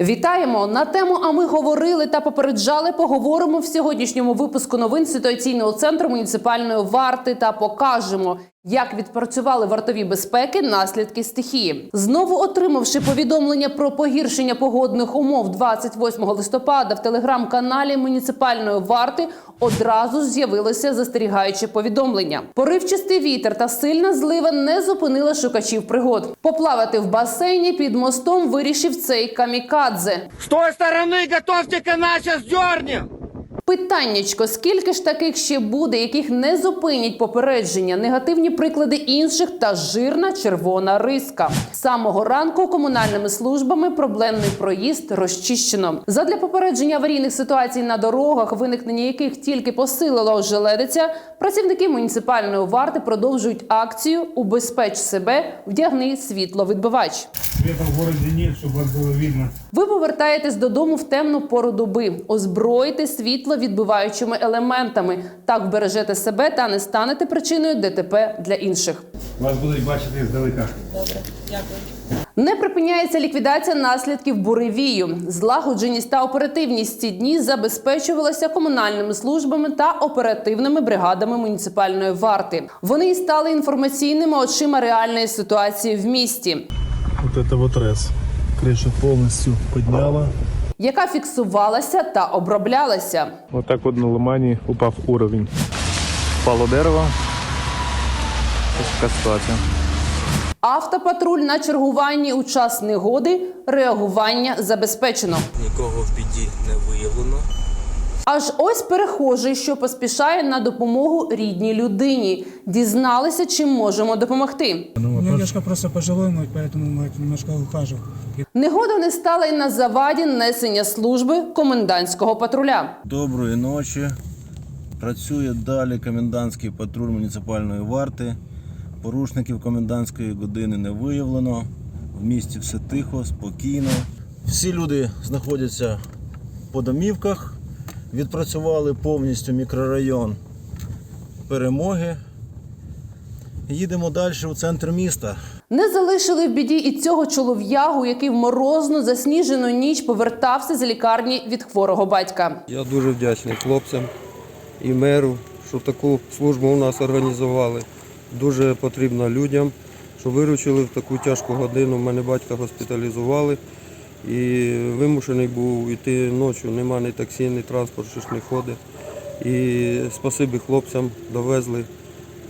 Вітаємо на тему. А ми говорили та попереджали. Поговоримо в сьогоднішньому випуску новин ситуаційного центру муніципальної варти та покажемо, як відпрацювали вартові безпеки наслідки стихії. Знову отримавши повідомлення про погіршення погодних умов 28 листопада в телеграм-каналі муніципальної варти одразу з'явилося застерігаюче повідомлення. Поривчастий вітер та сильна злива не зупинила шукачів пригод. Поплавати в басейні під мостом вирішив цей камікадзе. С той стороны готовьте канал, сейчас дернем! Питаннячко, скільки ж таких ще буде, яких не зупинять попередження, негативні приклади інших та жирна червона риска. Самого ранку комунальними службами проблемний проїзд розчищено. Задля попередження аварійних ситуацій на дорогах, виникнення яких тільки посилила ожеледиця, працівники муніципальної варти продовжують акцію Убезпеч себе, вдягни світловідбивач. Света в городе нет, чтобы вас было видно. Ви повертаєтесь додому в темну пору доби. Озброїте світло відбиваючими елементами. Так вбережете себе та не станете причиною ДТП для інших. Вас будуть бачити здалека. Не припиняється ліквідація наслідків буревію. Злагодженість та оперативність ці дні забезпечувалася комунальними службами та оперативними бригадами муніципальної варти. Вони і стали інформаційними очима реальної ситуації в місті Вот это вот РЭС. Крыша полностью подняла. Яка фіксувалася та оброблялася. Вот так вот на ломании упав уровень. Впало дерево. Ось така ситуація. Автопатруль на чергуванні у час негоди реагування забезпечено. Нікого в біді не виявлено. Аж ось перехожий, що поспішає на допомогу рідній людині. Дізналися, чим можемо допомогти. У меня немножко просто пожилой мой, поэтому мы немножко. Негода не стала й на заваді несення служби комендантського патруля. Доброї ночі. Працює далі комендантський патруль муніципальної варти. Порушників комендантської години не виявлено. В місті все тихо, спокійно. Всі люди знаходяться по домівках. Відпрацювали повністю мікрорайон перемоги. Їдемо далі у центр міста. Не залишили в біді і цього чолов'ягу, який в морозну засніжену ніч повертався з лікарні від хворого батька. Я дуже вдячний хлопцям і меру, що таку службу у нас організували. Дуже потрібно людям, що виручили в таку тяжку годину. Мене батька госпіталізували і вимушений був йти ночі. Нема ні таксі, ні транспорт, що ж не ходить. І спасибі хлопцям довезли.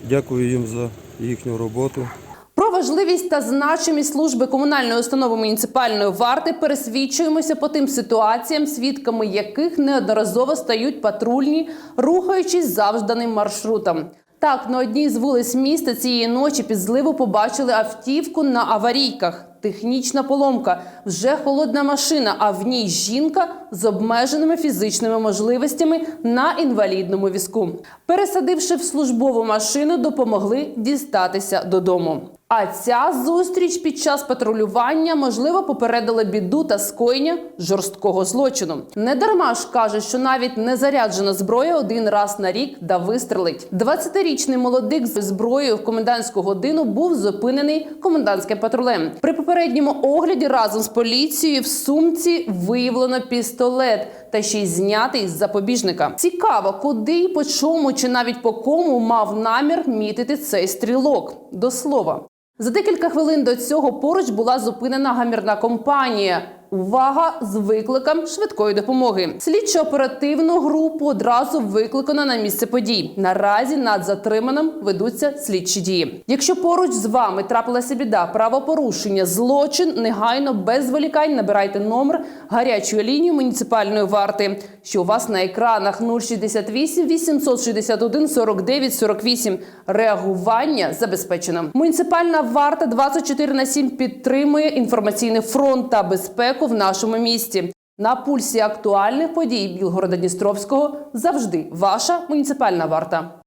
Дякую їм за їхню роботу. Про важливість та значимість служби комунальної установи муніципальної варти пересвідчуємося по тим ситуаціям, свідками яких неодноразово стають патрульні, рухаючись завжданим маршрутом. Так, на одній з вулиць міста цієї ночі під зливу побачили автівку на аварійках. Технічна поломка, вже холодна машина, а в ній жінка з обмеженими фізичними можливостями на інвалідному візку. Пересадивши в службову машину, допомогли дістатися додому. А ця зустріч під час патрулювання можливо попередила біду та скоєння жорсткого злочину. Не дарма ж каже, що навіть незаряджена зброя один раз на рік да вистрелить. 20-річний молодик з зброєю в комендантську годину був зупинений комендантським патрулем. При попередньому огляді разом з поліцією в сумці виявлено пістолет та ще й знятий з запобіжника. Цікаво, куди по чому, чи навіть по кому мав намір мітити цей стрілок. До слова. За декілька хвилин до цього поруч була зупинена гамірна компанія. Увага з викликом швидкої допомоги. Слідчо-оперативну групу одразу викликано на місце подій. Наразі над затриманим ведуться слідчі дії. Якщо поруч з вами трапилася біда, правопорушення, злочин, негайно без зволікань набирайте номер гарячої лінії муніципальної варти, що у вас на екранах 068 861 49 48. Реагування забезпечено. Муніципальна варта 24 на 7 підтримує інформаційний фронт та безпеку в нашому місті. На пульсі актуальних подій Білгорода Дністровського завжди ваша муніципальна варта.